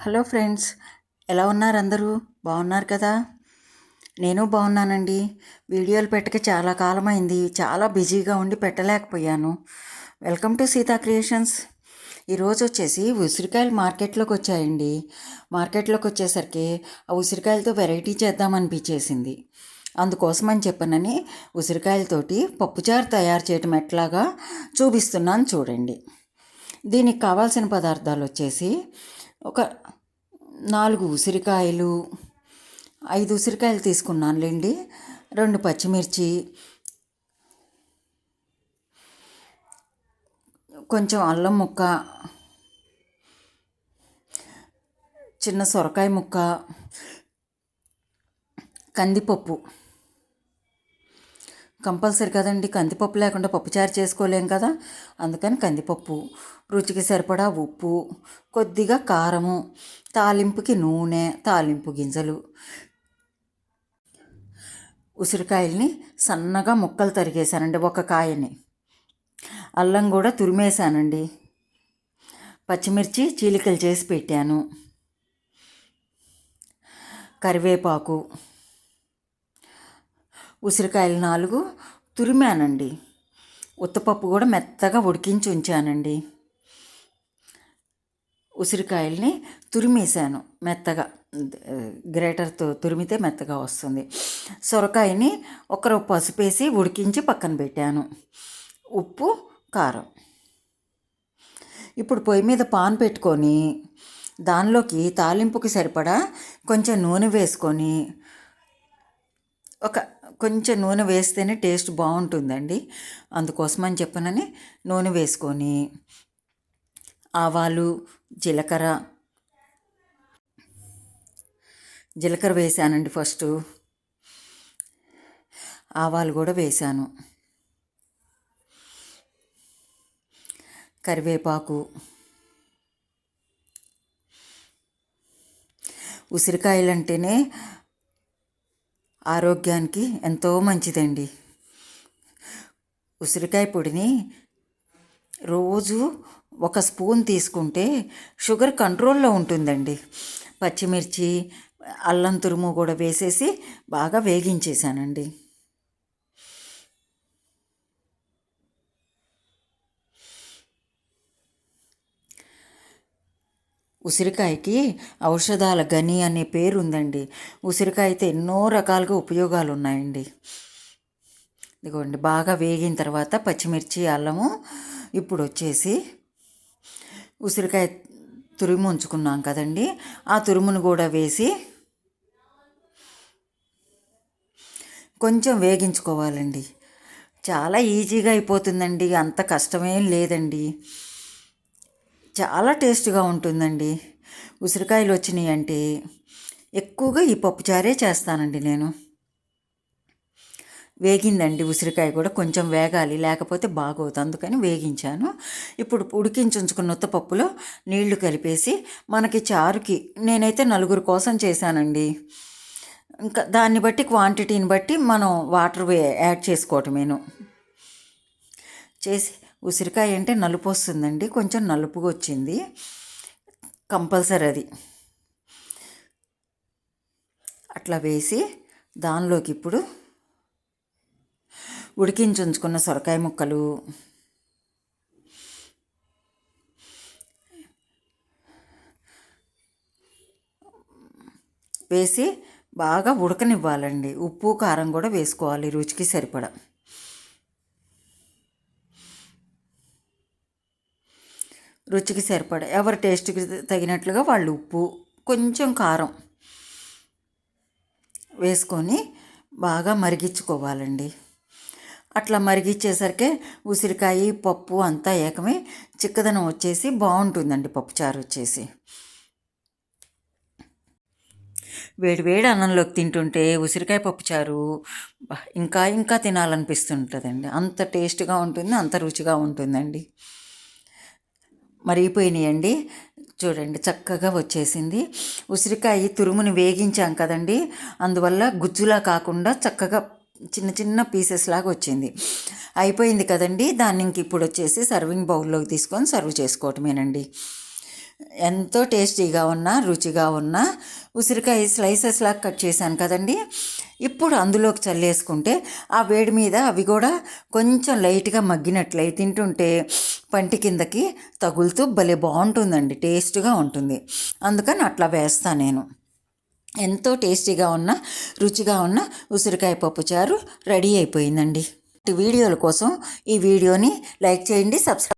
Hello friends ఎలా ఉన్నారు అందరూ? బాగున్నారు కదా? నేను బాగున్నానండి. వీడియోలు పెట్టక చాలా కాలమైంది. చాలా బిజీగా ఉండి పెట్టలేకపోయాను. Welcome to Sita creations. ఈరోజు వచ్చేసి ఉసిరికాయలు మార్కెట్లోకి వచ్చాయండి. మార్కెట్లోకి వచ్చేసరికి ఆ ఉసిరికాయలతో వెరైటీ చేద్దామనిపించేసింది అందుకోసం అని చెప్పనని ఉసిరికాయలతోటి పప్పుచారు తయారు చేయటం ఎట్లాగా చూపిస్తున్నాను చూడండి. దీనికి కావాల్సిన పదార్థాలు వచ్చేసి ఒక నాలుగు ఉసిరికాయలు ఐదు ఉసిరికాయలు తీసుకున్నానులేండి. రెండు పచ్చిమిర్చి కొంచెం అల్లం ముక్క చిన్న సొరకాయ ముక్క కందిపప్పు. కంపల్సరీ కదండి. కందిపప్పు లేకుండా పప్పుచారు చేసుకోలేం కదా. అందుకని కందిపప్పు రుచికి సరిపడా ఉప్పు కొద్దిగా కారము తాలింపుకి నూనె తాలింపు గింజలు ఉసిరికాయల్ని సన్నగా ముక్కలు తరిగేశానండి ఒక కాయని. అల్లం కూడా తురిమేశానండి. పచ్చిమిర్చి చీలికలు చేసి పెట్టాను. కరివేపాకు ఉసిరికాయలు నాలుగు తురిమానండి. ఉత్తపప్పు కూడా మెత్తగా ఉడికించి ఉంచానండి. ఉసిరికాయల్ని తురిమేశాను మెత్తగా. గ్రేటర్తో తురిమితే మెత్తగా వస్తుంది. సొరకాయని ఒకరు పసుపేసి ఉడికించి పక్కన పెట్టాను. ఉప్పు కారం. ఇప్పుడు పొయ్యి మీద పాన్ పెట్టుకొని దానిలోకి తాలింపుకి సరిపడా కొంచెం నూనె వేసుకొని ఒక కొంచెం నూనె వేస్తేనే టేస్ట్ బాగుంటుందండి. అందుకోసం అని చెప్పనని నూనె వేసుకొని ఆవాలు జీలకర్ర జీలకర్ర వేసానండి ఫస్ట్. ఆవాలు కూడా వేసాను. కరివేపాకు ఉసిరికాయలు అంటేనే ఆరోగ్యానికి ఎంతో మంచిదండి. ఉసిరికాయ పొడిని రోజు ఒక స్పూన్ తీసుకుంటే షుగర్ కంట్రోల్లో ఉంటుందండి. పచ్చిమిర్చి అల్లం తురుము కూడా వేసేసి బాగా వేగించేసానండి ఉసిరికాయకి ఔషధాల గని అనే పేరు ఉందండి ఉసిరికాయతో ఎన్నో రకాలుగా ఉపయోగాలు ఉన్నాయండి ఇదిగోండి బాగా వేగిన తర్వాత పచ్చిమిర్చి అల్లము ఇప్పుడు వచ్చేసి ఉసిరికాయ తురుము ఉంచుకున్నాం కదండి. ఆ తురుమును కూడా వేసి కొంచెం వేగించుకోవాలండి. చాలా ఈజీగా అయిపోతుందండి అంత కష్టమేం లేదండి. చాలా టేస్ట్గా ఉంటుందండి. ఉసిరికాయలు వచ్చినాయి అంటే ఎక్కువగా ఈ పప్పుచారే చేస్తానండి నేను. వేగిందండి ఉసిరికాయ కూడా కొంచెం వేగాలి లేకపోతే బాగోదు. అందుకని వేగించాను. ఇప్పుడు ఉడికించుకున్న ఉత్తపప్పులో నీళ్ళు కలిపేసి మనకి చారుకి నేనైతే నలుగురు కోసం చేశానండి. ఇంకా దాన్ని బట్టి క్వాంటిటీని బట్టి మనం వాటర్ యాడ్ చేసుకోవటమేను. చేసి ఉసిరికాయ అంటే నలుపు వస్తుందండి కొంచెం నలుపుగా వచ్చింది కంపల్సరీ అది. అట్లా వేసి దానిలోకి ఇప్పుడు ఉడికించి ఉంచుకున్న సొరకాయ ముక్కలు. వేసి బాగా ఉడకనివ్వాలండి. ఉప్పు కారం కూడా వేసుకోవాలి రుచికి సరిపడా. రుచికి సరిపడ ఎవరి టేస్ట్కి తగినట్లుగా వాళ్ళు ఉప్పు కొంచెం కారం వేసుకొని బాగా మరిగించుకోవాలండి. అట్లా మరిగించేసరికి ఉసిరికాయ పప్పు అంతా ఏకమే చిక్కదనం వచ్చేసి బాగుంటుందండి పప్పుచారు వచ్చేసి. వేడి వేడి అన్నంలోకి తింటుంటే ఉసిరికాయ పప్పుచారు ఇంకా ఇంకా తినాలనిపిస్తుంటుందండి. అంత టేస్ట్గా ఉంటుంది అంత రుచిగా ఉంటుందండి. మరిగిపోయినాయండి. చూడండి చక్కగా వచ్చేసింది. ఉసిరికాయ తురుముని వేగించాం కదండి. అందువల్ల గుజ్జులా కాకుండా చక్కగా చిన్న చిన్న పీసెస్ లాగా వచ్చింది. అయిపోయింది కదండి. దాన్ని ఇంక ఇప్పుడు వచ్చేసి సర్వింగ్ బౌల్లోకి తీసుకొని సర్వ్ చేసుకోవటమేనండి. ఎంతో టేస్టీగా ఉన్న రుచిగా ఉన్న ఉసిరికాయ స్లైసెస్ లాగా కట్ చేశాను కదండి. ఇప్పుడు అందులోకి చల్లేసుకుంటే ఆ వేడి మీద అవి కూడా కొంచెం లైట్గా మగ్గినట్లయి తింటుంటే పంటి కిందకి తగులుతూ భలే బాగుంటుందండి టేస్ట్గా ఉంటుంది. అందుకని అట్లా వేస్తాను నేను. ఎంతో టేస్టీగా ఉన్న రుచిగా ఉన్న ఉసిరికాయ పప్పుచారు రెడీ అయిపోయిందండి. వీడియోల కోసం ఈ వీడియోని లైక్ చేయండి సబ్స్క్రైబ్